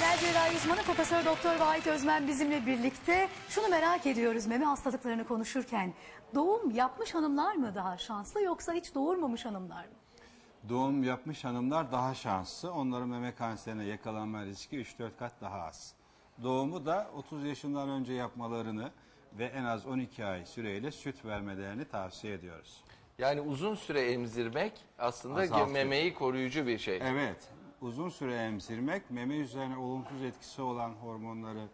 Genel cerrahi uzmanı Profesör Doktor Vahit Özmen bizimle birlikte. Şunu merak ediyoruz meme hastalıklarını konuşurken. Doğum yapmış hanımlar mı daha şanslı yoksa hiç doğurmamış hanımlar mı? Doğum yapmış hanımlar daha şanslı. Onların meme kanserine yakalanma riski 3-4 kat daha az. Doğumu da 30 yaşından önce yapmalarını ve en az 12 ay süreyle süt vermelerini tavsiye ediyoruz. Yani uzun süre emzirmek aslında Azaltıyor. memeyi koruyucu bir şey. Evet, uzun süre emzirmek meme üzerine olumsuz etkisi olan hormonları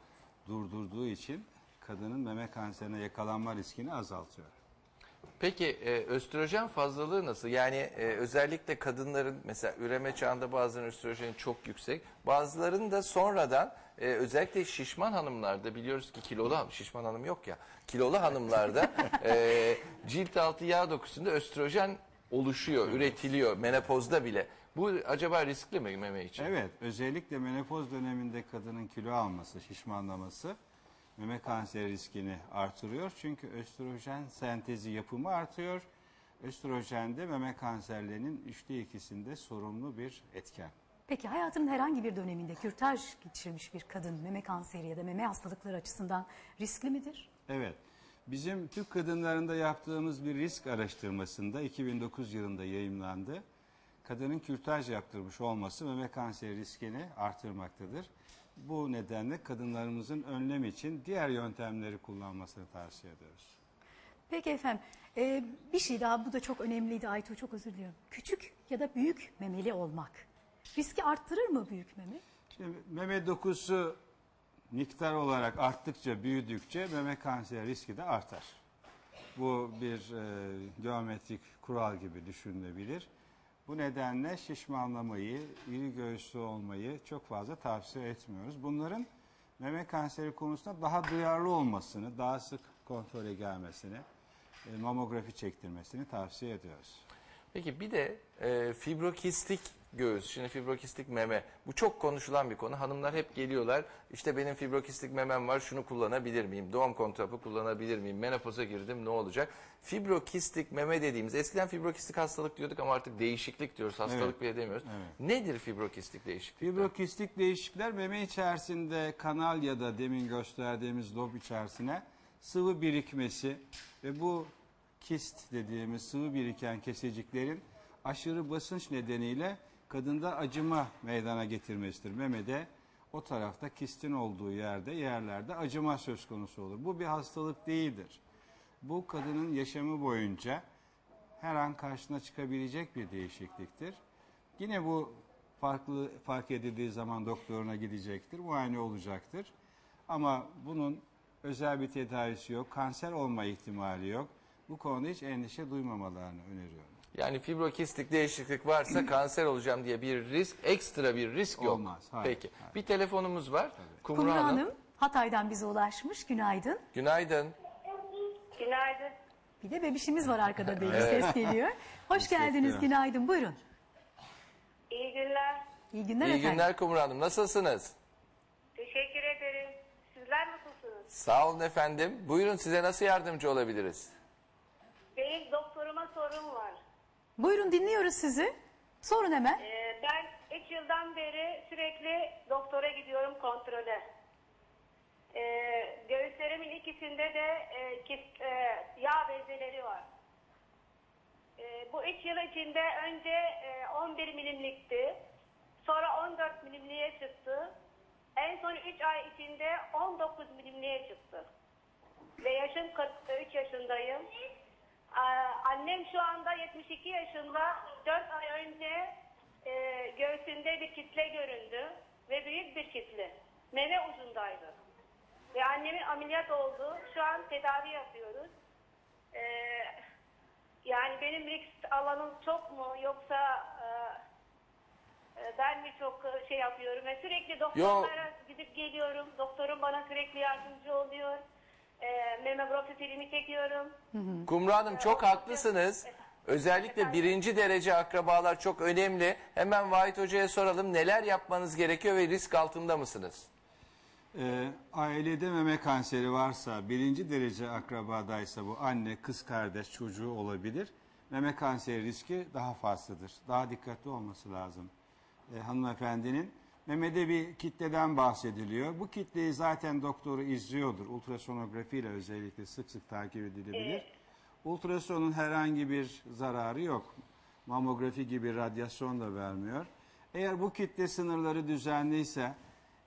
durdurduğu için kadının meme kanserine yakalanma riskini azaltıyor. Peki e, östrojen fazlalığı nasıl? Yani e, özellikle kadınların mesela üreme çağında bazen östrojen çok yüksek. Bazılarının da sonradan e, özellikle şişman hanımlarda biliyoruz ki kilolu şişman hanım yok ya. Kilolu hanımlarda e, cilt altı yağ dokusunda östrojen oluşuyor, üretiliyor menopozda bile. Bu acaba riskli mi meme için? Evet, özellikle menopoz döneminde kadının kilo alması, şişmanlaması meme kanseri riskini artırıyor. Çünkü östrojen sentezi yapımı artıyor. Östrojen de meme kanserlerinin üçte ikisinde sorumlu bir etken. Peki hayatının herhangi bir döneminde kürtaj geçirmiş bir kadın meme kanseri ya da meme hastalıkları açısından riskli midir? Evet, bizim Türk kadınlarında yaptığımız bir risk araştırmasında 2009 yılında yayımlandı. Kadının kürtaj yaptırmış olması meme kanseri riskini artırmaktadır. Bu nedenle kadınlarımızın önlem için diğer yöntemleri kullanmasını tavsiye ediyoruz. Peki efendim e, bir şey daha bu da çok önemliydi Aytu çok özür diliyorum. Küçük ya da büyük memeli olmak riski arttırır mı büyük meme? Şimdi meme dokusu miktar olarak arttıkça, büyüdükçe meme kanseri riski de artar. Bu bir e, geometrik kural gibi düşünülebilir. Bu nedenle şişmanlamayı, iri göğüslü olmayı çok fazla tavsiye etmiyoruz. Bunların meme kanseri konusunda daha duyarlı olmasını, daha sık kontrole gelmesini, e, mamografi çektirmesini tavsiye ediyoruz. Peki bir de e, fibrokistik göğüs, şimdi fibrokistik meme. Bu çok konuşulan bir konu. Hanımlar hep geliyorlar. İşte benim fibrokistik memem var. Şunu kullanabilir miyim? Doğum kontrapı kullanabilir miyim? Menopoza girdim ne olacak? Fibrokistik meme dediğimiz eskiden fibrokistik hastalık diyorduk ama artık değişiklik diyoruz. Hastalık Evet. bile demiyoruz. Evet. Nedir fibrokistik değişiklik? Fibrokistik değişiklikler meme içerisinde kanal ya da demin gösterdiğimiz lob içerisine sıvı birikmesi ve bu kist dediğimiz sıvı biriken keseciklerin aşırı basınç nedeniyle kadında acıma meydana getirmesidir. Memede o tarafta kistin olduğu yerde yerlerde acıma söz konusu olur. Bu bir hastalık değildir. Bu kadının yaşamı boyunca her an karşına çıkabilecek bir değişikliktir. Yine bu farklı fark edildiği zaman doktoruna gidecektir, muayene olacaktır. Ama bunun özel bir tedavisi yok, kanser olma ihtimali yok. Bu konuda hiç endişe duymamalarını öneriyorum. Yani fibrokistik değişiklik varsa kanser olacağım diye bir risk, ekstra bir risk yok. Olmaz, hayır, Peki. hayır. Bir telefonumuz var. Kumru, Kumru Hanım. Hanım Hatay'dan bize ulaşmış günaydın. Günaydın. Günaydın. Bir de bebişimiz var arkada belli ses geliyor. Hoş geldiniz günaydın buyurun. İyi günler. İyi günler İyi efendim. günler Kumru Hanım. Nasılsınız? Teşekkür ederim. Sizler nasılsınız? Sağ olun efendim. Buyurun size nasıl yardımcı olabiliriz? Benim doktoruma sorum var. Buyurun dinliyoruz sizi. Sorun hemen. Ee, ben 3 yıldan beri sürekli doktora gidiyorum kontrole. Ee, göğüslerimin ikisinde de e, kist, e, yağ bezeleri var. Ee, bu 3 yıl içinde önce e, 11 milimlikti. Sonra 14 milimliğe çıktı. En son 3 ay içinde 19 milimliğe çıktı. Ve yaşım 43 yaşındayım. Aa, Annem şu anda 72 yaşında. 4 ay önce e, göğsünde bir kitle göründü. Ve büyük bir kitle. Meme ucundaydı. Ve annemin ameliyat oldu. Şu an tedavi yapıyoruz. Ee, yani benim risk alanım çok mu yoksa e, e, ben mi çok e, şey yapıyorum ve sürekli doktorlara gidip geliyorum. Doktorum bana sürekli yardımcı oluyor. E, memografi filmi çekiyorum. Kumru Hanım çok oldukça- haklısınız. Özellikle birinci derece akrabalar çok önemli. Hemen Vahit Hoca'ya soralım neler yapmanız gerekiyor ve risk altında mısınız? Ee, ailede meme kanseri varsa, birinci derece akrabadaysa bu anne, kız kardeş, çocuğu olabilir. Meme kanseri riski daha fazladır. Daha dikkatli olması lazım. Ee, hanımefendinin Memede bir kitleden bahsediliyor. Bu kitleyi zaten doktoru izliyordur. Ultrasonografiyle özellikle sık sık takip edilebilir. Ultrasonun herhangi bir zararı yok. Mamografi gibi radyasyon da vermiyor. Eğer bu kitle sınırları düzenliyse,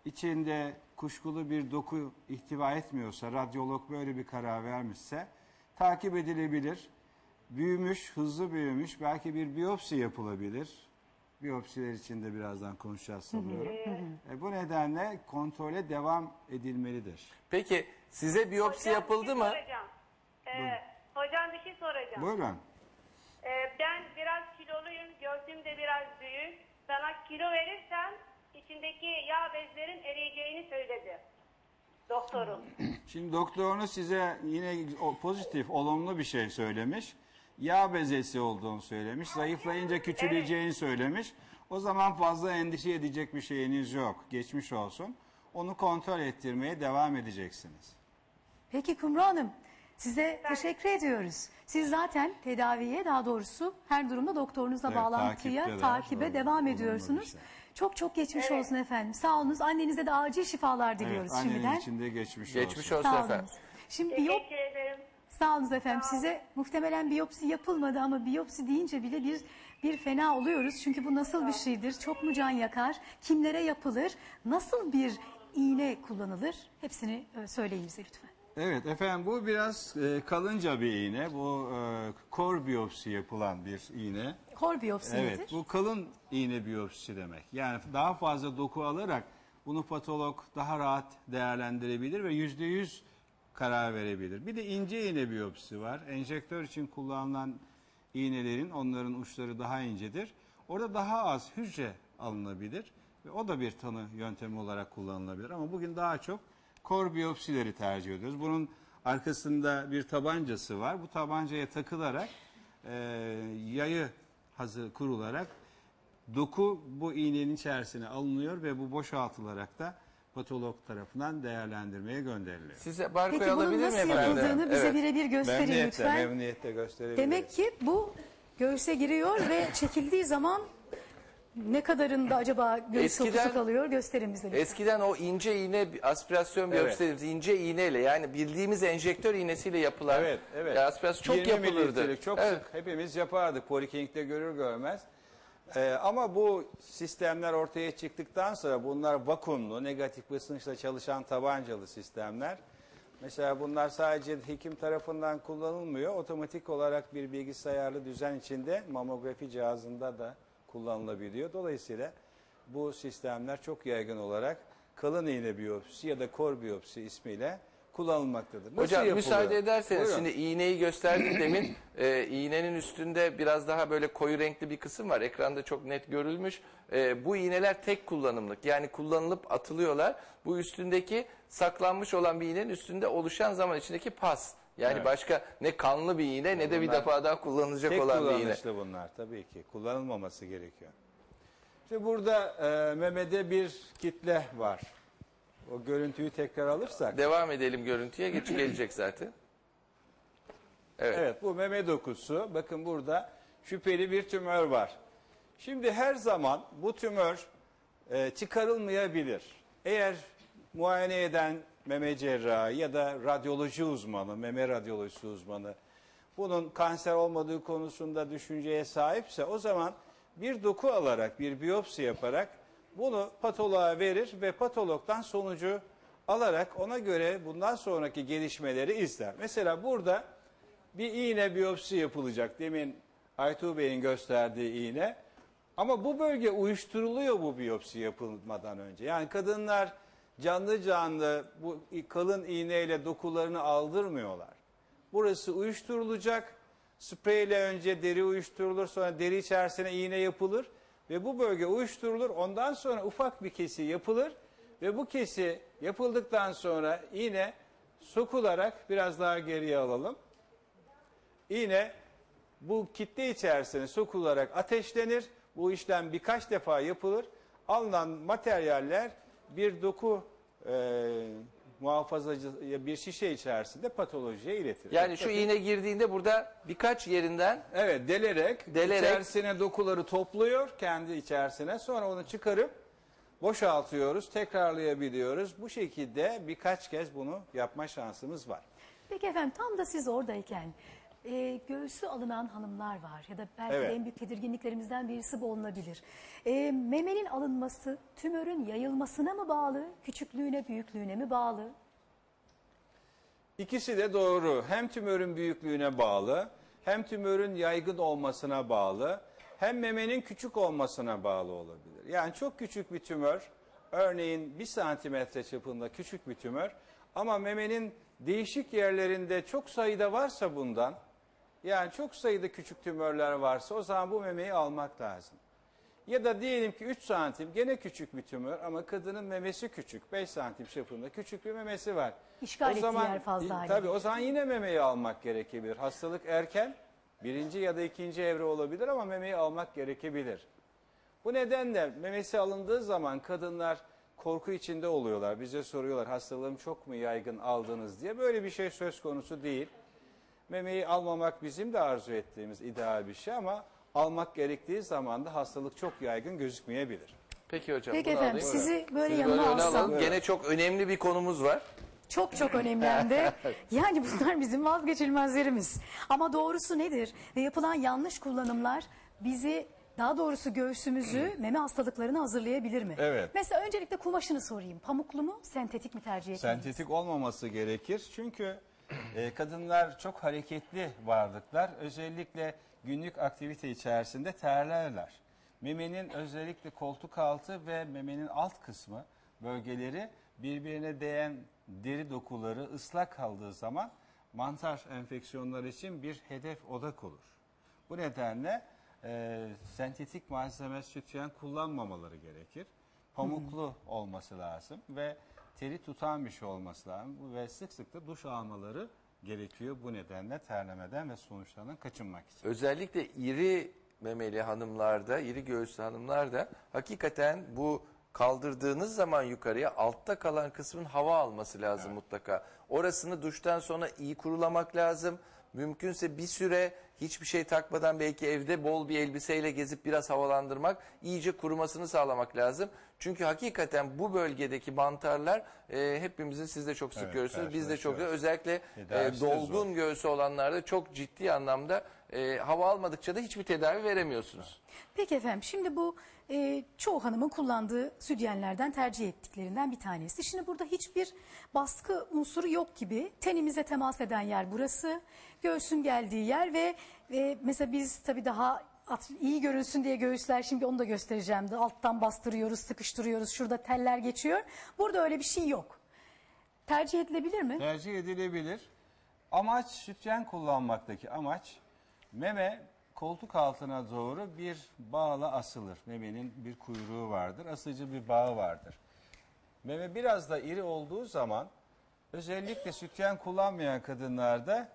içinde kuşkulu bir doku ihtiva etmiyorsa, radyolog böyle bir karar vermişse takip edilebilir. Büyümüş, hızlı büyümüş, belki bir biyopsi yapılabilir. Biyopsiler için de birazdan konuşacağız sanıyorum. E, bu nedenle kontrole devam edilmelidir. Peki size biyopsi Hocam, yapıldı şey mı? soracağım. Ee, hocam bir şey soracağım. Buyurun. Ee, ben biraz kiloluyum, göğsüm de biraz büyük. Sana kilo verirsem içindeki yağ bezlerin eriyeceğini söyledi. Doktorum. Şimdi doktorunuz size yine o pozitif, olumlu bir şey söylemiş. Yağ bezesi olduğunu söylemiş. Zayıflayınca küçüleceğini söylemiş. O zaman fazla endişe edecek bir şeyiniz yok. Geçmiş olsun. Onu kontrol ettirmeye devam edeceksiniz. Peki Kumru Hanım size teşekkür ediyoruz. Siz zaten tedaviye daha doğrusu her durumda doktorunuzla Evet, bağlantıya, takipte takibe doğru, devam ediyorsunuz. şey. Çok çok geçmiş olsun efendim. Sağ olunuz. Annenize de acil şifalar diliyoruz Evet, şimdiden. annenin içinde geçmiş, Geçmiş olsun. olsun efendim. Şimdi biyop Teşekkür ederim. Sağ olun efendim. Size muhtemelen biyopsi yapılmadı ama biyopsi deyince bile bir bir fena oluyoruz. Çünkü bu nasıl bir şeydir? Çok mu can yakar? Kimlere yapılır? Nasıl bir iğne kullanılır? Hepsini e, söyleyin bize lütfen. Evet efendim bu biraz e, kalınca bir iğne. Bu e, kor biyopsi yapılan bir iğne. Kor biyopsi Evet, nedir? bu kalın iğne biyopsisi demek. Yani daha fazla doku alarak bunu patolog daha rahat değerlendirebilir ve yüzde yüz karar verebilir. Bir de ince iğne biyopsisi var. Enjektör için kullanılan iğnelerin onların uçları daha incedir. Orada daha az hücre alınabilir ve o da bir tanı yöntemi olarak kullanılabilir. Ama bugün daha çok kor biyopsileri tercih ediyoruz. Bunun arkasında bir tabancası var. Bu tabancaya takılarak e, yayı hazır kurularak doku bu iğnenin içerisine alınıyor ve bu boşaltılarak da patolog tarafından değerlendirmeye gönderiliyor. Size barkoyu Peki bunun alabilir nasıl miyim efendim? yapıldığını bize Evet. birebir gösterin memnuniyetle, lütfen. memnuniyetle gösterebiliriz. Demek ki bu göğse giriyor ve çekildiği zaman ne kadarında acaba göğüs Eskiden- dokusu kalıyor? Gösterin bize lütfen. Eskiden o ince iğne aspirasyon biyopsi Evet. dediğimiz ince iğneyle yani bildiğimiz enjektör iğnesiyle yapılan Evet, evet. aspirasyon çok 20 yapılırdı. mililitrelik Çok Evet. sık hepimiz yapardık poliklinikte görür görmez. Ee, ama bu sistemler ortaya çıktıktan sonra bunlar vakumlu, negatif basınçla çalışan tabancalı sistemler. Mesela bunlar sadece hekim tarafından kullanılmıyor. Otomatik olarak bir bilgisayarlı düzen içinde mamografi cihazında da kullanılabiliyor. Dolayısıyla bu sistemler çok yaygın olarak kalın iğne biyopsi ya da kor biyopsi ismiyle kullanılmaktadır. Nasıl Hocam yapılıyor? müsaade ederseniz Buyurun. şimdi iğneyi gösterdim demin. Ee, iğnenin üstünde biraz daha böyle koyu renkli bir kısım var. Ekranda çok net görülmüş. Ee, bu iğneler tek kullanımlık. Yani kullanılıp atılıyorlar. Bu üstündeki saklanmış olan bir iğnenin üstünde oluşan zaman içindeki pas. Yani Evet. başka ne kanlı bir iğne ne de bir defa daha kullanılacak Tek olan bir iğne. kullanışlı bunlar tabii ki. Kullanılmaması gerekiyor. Şimdi burada e, memede bir kitle var. O görüntüyü tekrar alırsak. Devam edelim görüntüye. Geç gelecek zaten. Evet. Evet bu meme dokusu. Bakın burada şüpheli bir tümör var. Şimdi her zaman bu tümör e, çıkarılmayabilir. Eğer muayene eden meme cerrahı ya da radyoloji uzmanı, meme radyolojisi uzmanı bunun kanser olmadığı konusunda düşünceye sahipse o zaman bir doku alarak, bir biyopsi yaparak bunu patoloğa verir ve patologdan sonucu alarak ona göre bundan sonraki gelişmeleri izler. Mesela burada bir iğne biyopsi yapılacak. Demin Aytuğ Bey'in gösterdiği iğne. Ama bu bölge uyuşturuluyor bu biyopsi yapılmadan önce. Yani kadınlar canlı canlı bu kalın iğneyle dokularını aldırmıyorlar. Burası uyuşturulacak. Spreyle önce deri uyuşturulur sonra deri içerisine iğne yapılır. Ve bu bölge uyuşturulur. Ondan sonra ufak bir kesi yapılır. Ve bu kesi yapıldıktan sonra iğne sokularak biraz daha geriye alalım. İğne bu kitle içerisine sokularak ateşlenir. Bu işlem birkaç defa yapılır. Alınan materyaller bir doku e, muhafazacı bir şişe içerisinde patolojiye iletilir. Yani şu iğne girdiğinde burada birkaç yerinden Evet delerek, Delerek- içerisine dokuları topluyor kendi içerisine sonra onu çıkarıp boşaltıyoruz, tekrarlayabiliyoruz. Bu şekilde birkaç kez bunu yapma şansımız var. Peki efendim tam da siz oradayken e, göğsü alınan hanımlar var ya da belki Evet. de en büyük tedirginliklerimizden birisi bu olunabilir. E, memenin alınması tümörün yayılmasına mı bağlı, küçüklüğüne, büyüklüğüne mi bağlı? İkisi de doğru. Hem tümörün büyüklüğüne bağlı, hem tümörün yaygın olmasına bağlı, hem memenin küçük olmasına bağlı olabilir. Yani çok küçük bir tümör, örneğin 1 santimetre çapında küçük bir tümör ama memenin değişik yerlerinde çok sayıda varsa bundan, yani çok sayıda küçük tümörler varsa o zaman bu memeyi almak lazım. Ya da diyelim ki 3 santim gene küçük bir tümör ama kadının memesi küçük. 5 santim çapında küçük bir memesi var. İşgal ettiği yer fazla Tabii o zaman yine memeyi almak gerekebilir. Hastalık erken birinci ya da ikinci evre olabilir ama memeyi almak gerekebilir. Bu nedenle memesi alındığı zaman kadınlar korku içinde oluyorlar. Bize soruyorlar hastalığım çok mu yaygın aldınız diye. Böyle bir şey söz konusu değil. Memeyi almamak bizim de arzu ettiğimiz ideal bir şey ama almak gerektiği zaman da hastalık çok yaygın gözükmeyebilir. Peki hocam. Peki bunu efendim alayım. sizi böyle Sizi yanıma öne alsam. alalım. Gene çok önemli bir konumuz var. Çok çok önemli hem de. Yani bunlar bizim vazgeçilmezlerimiz. Ama doğrusu nedir? Ve yapılan yanlış kullanımlar bizi daha doğrusu göğsümüzü meme hastalıklarına hazırlayabilir mi? Evet. Mesela öncelikle kumaşını sorayım. Pamuklu mu, sentetik mi tercih etmeliyiz? Sentetik olmaması gerekir. Çünkü e, kadınlar çok hareketli varlıklar. Özellikle günlük aktivite içerisinde terlerler. Memenin özellikle koltuk altı ve memenin alt kısmı bölgeleri birbirine değen deri dokuları ıslak kaldığı zaman mantar enfeksiyonları için bir hedef odak olur. Bu nedenle e, sentetik malzeme sütyen kullanmamaları gerekir. Pamuklu olması lazım ve teri tutan bir şey olması lazım ve sık sık da duş almaları gerekiyor bu nedenle terlemeden ve sonuçlardan kaçınmak için. Özellikle iri memeli hanımlarda, iri göğüslü hanımlarda hakikaten bu kaldırdığınız zaman yukarıya altta kalan kısmın hava alması lazım mutlaka. Orasını duştan sonra iyi kurulamak lazım. Mümkünse bir süre hiçbir şey takmadan belki evde bol bir elbiseyle gezip biraz havalandırmak, iyice kurumasını sağlamak lazım. Çünkü hakikaten bu bölgedeki mantarlar e, hepimizin siz de çok sık Evet, görüyorsunuz. Biz de çok özellikle e, dolgun zor. göğsü olanlarda çok ciddi anlamda e, hava almadıkça da hiçbir tedavi veremiyorsunuz. Peki efendim şimdi bu e, çoğu hanımın kullandığı sütyenlerden tercih ettiklerinden bir tanesi. Şimdi burada hiçbir baskı unsuru yok gibi tenimize temas eden yer burası. Göğsün geldiği yer ve, ve mesela biz tabii daha at- iyi görünsün diye göğüsler şimdi onu da göstereceğim. de Alttan bastırıyoruz, sıkıştırıyoruz. Şurada teller geçiyor. Burada öyle bir şey yok. Tercih edilebilir mi? Tercih edilebilir. Amaç sütyen kullanmaktaki amaç meme koltuk altına doğru bir bağla asılır. Memenin bir kuyruğu vardır. Asıcı bir bağı vardır. Meme biraz da iri olduğu zaman özellikle sütyen kullanmayan kadınlarda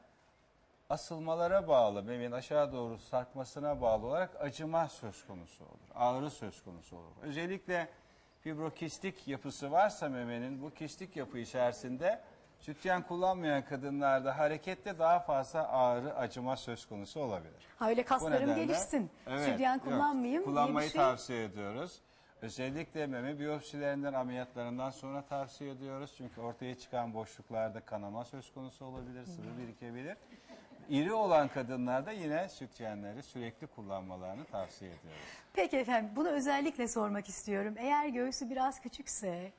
asılmalara bağlı, memenin aşağı doğru sarkmasına bağlı olarak acıma söz konusu olur. Ağrı söz konusu olur. Özellikle fibrokistik yapısı varsa memenin bu kistik yapı içerisinde sütyen kullanmayan kadınlarda harekette daha fazla ağrı, acıma söz konusu olabilir. Ha öyle kaslarım nedenle- gelişsin. Evet, Sütyen yok. kullanmayayım Kullanmayı diye bir şey. tavsiye ediyoruz. Özellikle meme biyopsilerinden ameliyatlarından sonra tavsiye ediyoruz. Çünkü ortaya çıkan boşluklarda kanama söz konusu olabilir, sıvı birikebilir. İri olan kadınlarda yine sütyenleri sürekli kullanmalarını tavsiye ediyoruz. Peki efendim bunu özellikle sormak istiyorum. Eğer göğsü biraz küçükse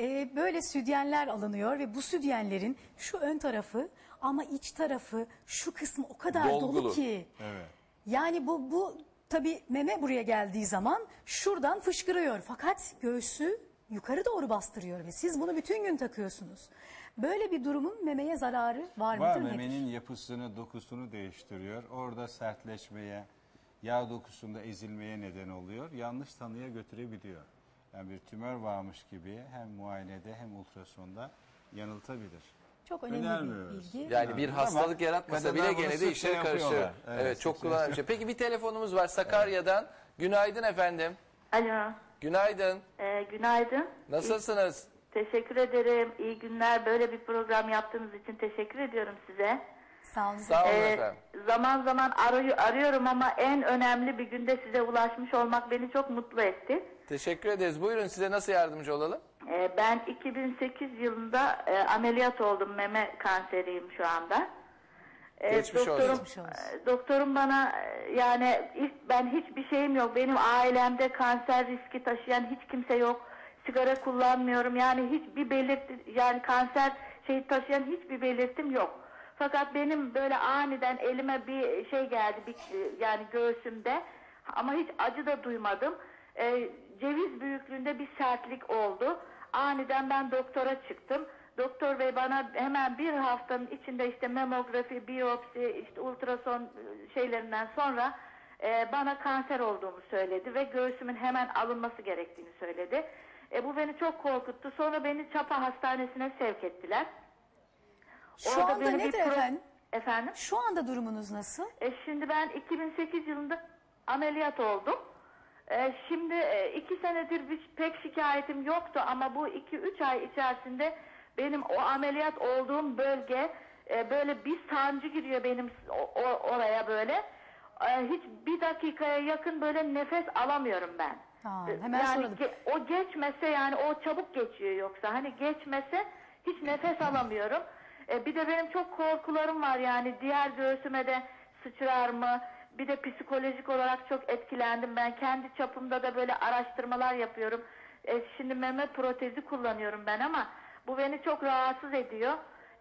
e, böyle sütyenler alınıyor ve bu sütyenlerin şu ön tarafı ama iç tarafı şu kısmı o kadar dolu Dolgulu. ki. Evet. Yani bu bu tabii meme buraya geldiği zaman şuradan fışkırıyor. Fakat göğsü yukarı doğru bastırıyor ve siz bunu bütün gün takıyorsunuz. Böyle bir durumun memeye zararı var Var mıdır nedir? memenin yapısını, dokusunu değiştiriyor. Orada sertleşmeye, yağ dokusunda ezilmeye neden oluyor. Yanlış tanıya götürebiliyor. Yani bir tümör varmış gibi hem muayenede hem ultrasonda yanıltabilir. Çok önemli bir bilgi. Yani bir Ama hastalık yaratmasa bile gene de işleri karışıyor. Evet, Evet, çok sıkça kullanışlı. şey. Peki bir telefonumuz var Sakarya'dan. Günaydın efendim. Alo, Günaydın. e, günaydın. Nasılsınız? Teşekkür ederim. İyi günler. Böyle bir program yaptığınız için teşekkür ediyorum size. Sağ olun. Sağ olun Ee, efendim. zaman zaman arıyor, arıyorum ama en önemli bir günde size ulaşmış olmak beni çok mutlu etti. Teşekkür ederiz. Buyurun size nasıl yardımcı olalım? Ee, ben 2008 yılında e, ameliyat oldum. Meme kanseriyim şu anda. Ee, Geçmiş doktorum, olsun. e, Doktorum bana e, yani ilk ben hiçbir şeyim yok. Benim ailemde kanser riski taşıyan hiç kimse yok. Sigara kullanmıyorum. Yani hiçbir belirti yani kanser şeyi taşıyan hiçbir belirtim yok. Fakat benim böyle aniden elime bir şey geldi bir, yani göğsümde ama hiç acı da duymadım. Ee, ceviz büyüklüğünde bir sertlik oldu. Aniden ben doktora çıktım. Doktor bey bana hemen bir haftanın içinde işte memografi, biyopsi, işte ultrason şeylerinden sonra e, bana kanser olduğumu söyledi ve göğsümün hemen alınması gerektiğini söyledi. E, bu beni çok korkuttu. Sonra beni Çapa Hastanesi'ne sevk ettiler. Şu Orada anda beni bir nedir pro- efendim? Efendim? Şu anda durumunuz nasıl? E, şimdi ben 2008 yılında ameliyat oldum. E, şimdi e, iki senedir bir, pek şikayetim yoktu ama bu iki üç ay içerisinde benim o ameliyat olduğum bölge e, böyle bir sancı giriyor benim o- o- oraya böyle. E, hiç bir dakikaya yakın böyle nefes alamıyorum ben. Ha, E, hemen yani soralım. ge- o geçmese yani o çabuk geçiyor yoksa hani geçmese hiç nefes alamıyorum. E, bir de benim çok korkularım var yani diğer göğsüme de sıçrar mı? Bir de psikolojik olarak çok etkilendim. Ben kendi çapımda da böyle araştırmalar yapıyorum. E, şimdi meme protezi kullanıyorum ben ama bu beni çok rahatsız ediyor.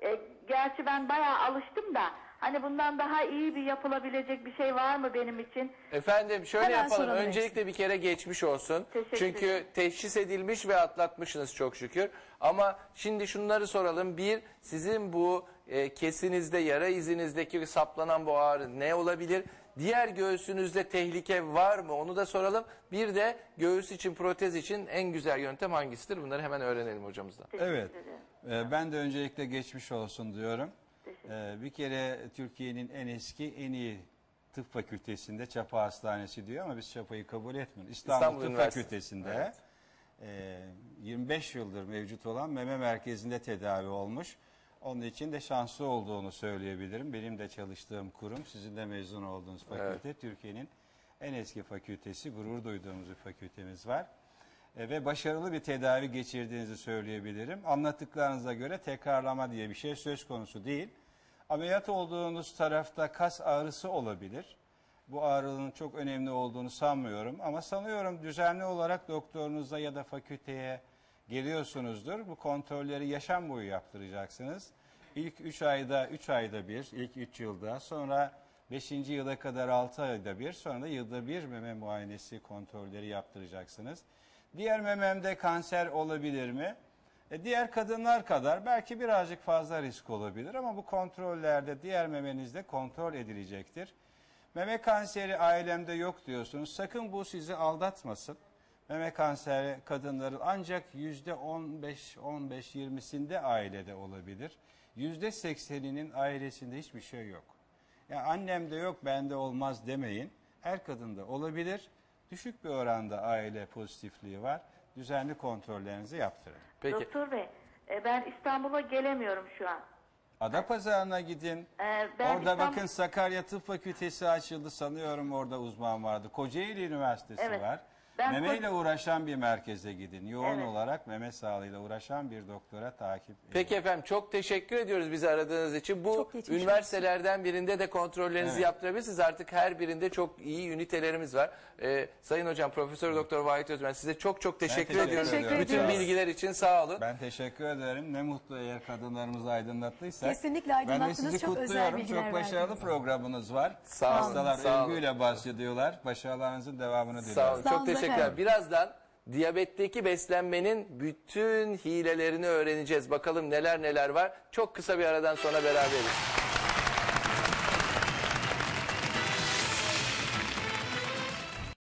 E, gerçi ben bayağı alıştım da hani bundan daha iyi bir yapılabilecek bir şey var mı benim için? Efendim şöyle Hemen yapalım. soralım Öncelikle bir kere geçmiş olsun. Teşekkür Çünkü ederim. teşhis edilmiş ve atlatmışsınız çok şükür. Ama şimdi şunları soralım. Bir, sizin bu e, kesinizde, yara izinizdeki saplanan bu ağrı ne olabilir? Diğer göğsünüzde tehlike var mı? Onu da soralım. Bir de göğüs için, protez için en güzel yöntem hangisidir? Bunları hemen öğrenelim hocamızdan. Evet. Ee, Ben de öncelikle geçmiş olsun diyorum. Ee, Bir kere Türkiye'nin en eski, en iyi tıp fakültesinde Çapa Hastanesi diyor ama biz Çapa'yı kabul etmiyoruz. İstanbul, İstanbul Tıp Üniversitesi. Fakültesi'nde Evet. e, 25 yıldır mevcut olan meme merkezinde tedavi olmuş. Onun için de şanslı olduğunu söyleyebilirim. Benim de çalıştığım kurum, sizin de mezun olduğunuz fakülte Türkiye'nin en eski fakültesi, gurur duyduğumuz bir fakültemiz var. E, ve başarılı bir tedavi geçirdiğinizi söyleyebilirim. Anlattıklarınıza göre tekrarlama diye bir şey söz konusu değil. Ameliyat olduğunuz tarafta kas ağrısı olabilir. Bu ağrının çok önemli olduğunu sanmıyorum ama sanıyorum düzenli olarak doktorunuza ya da fakülteye geliyorsunuzdur. Bu kontrolleri yaşam boyu yaptıracaksınız. İlk 3 ayda 3 ayda bir, ilk 3 yılda, sonra 5. yıla kadar 6 ayda bir, sonra da yılda bir meme muayenesi kontrolleri yaptıracaksınız. Diğer mememde kanser olabilir mi? E, diğer kadınlar kadar belki birazcık fazla risk olabilir ama bu kontrollerde diğer memenizde kontrol edilecektir. Meme kanseri ailemde yok diyorsunuz. Sakın bu sizi aldatmasın. Meme kanseri kadınların ancak yüzde 15-15-20'sinde ailede olabilir. Yüzde 80'inin ailesinde hiçbir şey yok. Ya annemde yok bende olmaz demeyin. Her kadında olabilir. Düşük bir oranda aile pozitifliği var. Düzenli kontrollerinizi yaptırın. Peki. Doktor bey e, ben İstanbul'a gelemiyorum şu an. Adapazarı'na gidin. Ee, ben orada İstanbul- bakın Sakarya Tıp Fakültesi açıldı sanıyorum orada uzman vardı. Kocaeli Üniversitesi Evet. var. Ben meme Ko- ile uğraşan bir merkeze gidin. Yoğun Evet. olarak meme sağlığıyla uğraşan bir doktora takip edin. Peki efendim çok teşekkür ediyoruz bizi aradığınız için. Bu Çok geçmiş üniversitelerden birinde de kontrollerinizi Evet. yaptırabilirsiniz. Artık her birinde çok iyi ünitelerimiz var. Ee, Sayın Hocam Profesör Doktor Vahit Özmen size çok çok teşekkür, teşekkür ediyoruz. ediyorum. Bütün bilgiler için sağ olun. Ben teşekkür ederim. Ne mutlu eğer kadınlarımızı aydınlattıysak. Kesinlikle Ben de aydınlattınız. sizi Çok özel kutluyorum. bilgiler Çok başarılı verdiniz. programınız var. Sağ olun, Hastalar sağ olun. övgüyle bahsediyorlar. Başarılarınızın devamını diliyorum. Sağ olun. Sağ Çok olun teşekkürler. Efendim. Birazdan diyabetteki beslenmenin bütün hilelerini öğreneceğiz. Bakalım neler neler var. Çok kısa bir aradan sonra beraberiz.